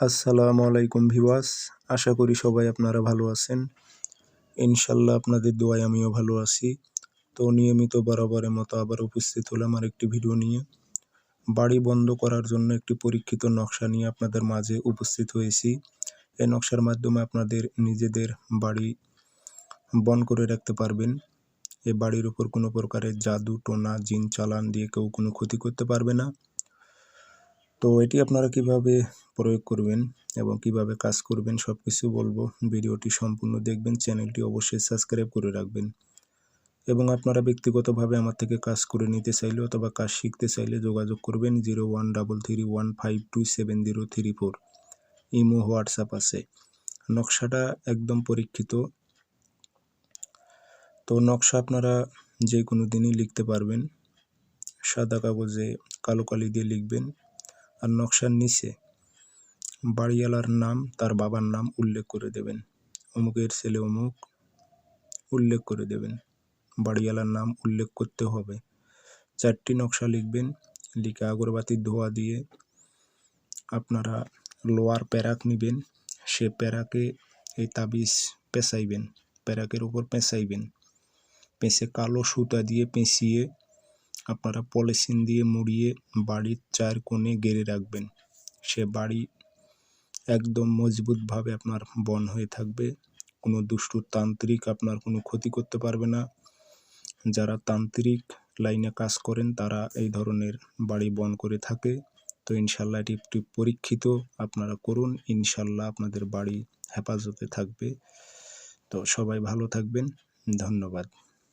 আসসালামু আলাইকুম ভিওয়াস আশা করি সবাই আপনারা ভালো আছেন। ইনশাল্লাহ আপনাদের দোয়ায় আমিও ভালো আছি। তো নিয়মিত বরাবরের মতো আবার উপস্থিত হলাম আর একটি ভিডিও নিয়ে। বাড়ি বন্ধ করার জন্য একটি পরীক্ষিত নকশা নিয়ে আপনাদের মাঝে উপস্থিত হয়েছি। এই নকশার মাধ্যমে আপনাদের নিজেদের বাড়ি বন করে রাখতে পারবেন। এ বাড়ির উপর কোনো প্রকারের জাদু, টোনা, জিন, চালান দিয়ে কেউ কোনো ক্ষতি করতে পারবে না। তো এটি আপনারা কীভাবে প্রয়োগ করবেন এবং কীভাবে কাজ করবেন সব কিছু বলব। ভিডিওটি সম্পূর্ণ দেখবেন, চ্যানেলটি অবশ্যই সাবস্ক্রাইব করে রাখবেন। এবং আপনারা ব্যক্তিগতভাবে আমার থেকে কাজ করে নিতে চাইলে অথবা কাজ শিখতে চাইলে যোগাযোগ করবেন zero one double three one five two seven zero three four. Imo, WhatsApp আছে। নকশাটা একদম পরীক্ষিত। তো নকশা আপনারা যে কোনো দিনই লিখতে পারবেন। সাদা কাগজে কালো কালি দিয়ে লিখবেন। আর নকশার নিচে বাড়িওয়ালার নাম, তার বাবার নাম উল্লেখ করে দেবেন। অমুকের ছেলে অমুক উল্লেখ করে দেবেন। বাড়িওয়ালার নাম উল্লেখ করতে হবে। চারটি নকশা লিখবেন। লিখে আগরবাতির ধোয়া দিয়ে আপনারা লোয়ার প্যারাক নেবেন। সে প্যারাকে এই তাবিজ পেঁচাইবেন। প্যারাকের উপর পেঁচাইবেন। পেঁচে কালো সুতা দিয়ে পেঁচিয়ে আপনারা পলিথিন দিয়ে মুড়িয়ে বাড়ির চার কোণে গেড়ে রাখবেন। সে বাড়ি একদম মজবুতভাবে আপনার বন হয়ে থাকবে। কোনো দুষ্টু তান্ত্রিক আপনার কোনো ক্ষতি করতে পারবে না। যারা তান্ত্রিক লাইনে কাজ করেন, তারা এই ধরনের বাড়ি বন করে থাকে। তো ইনশাল্লাহ এটি একটি পরীক্ষিত আপনারা করুন। ইনশাল্লাহ আপনাদের বাড়ি হেফাজতে থাকবে। তো সবাই ভালো থাকবেন। ধন্যবাদ।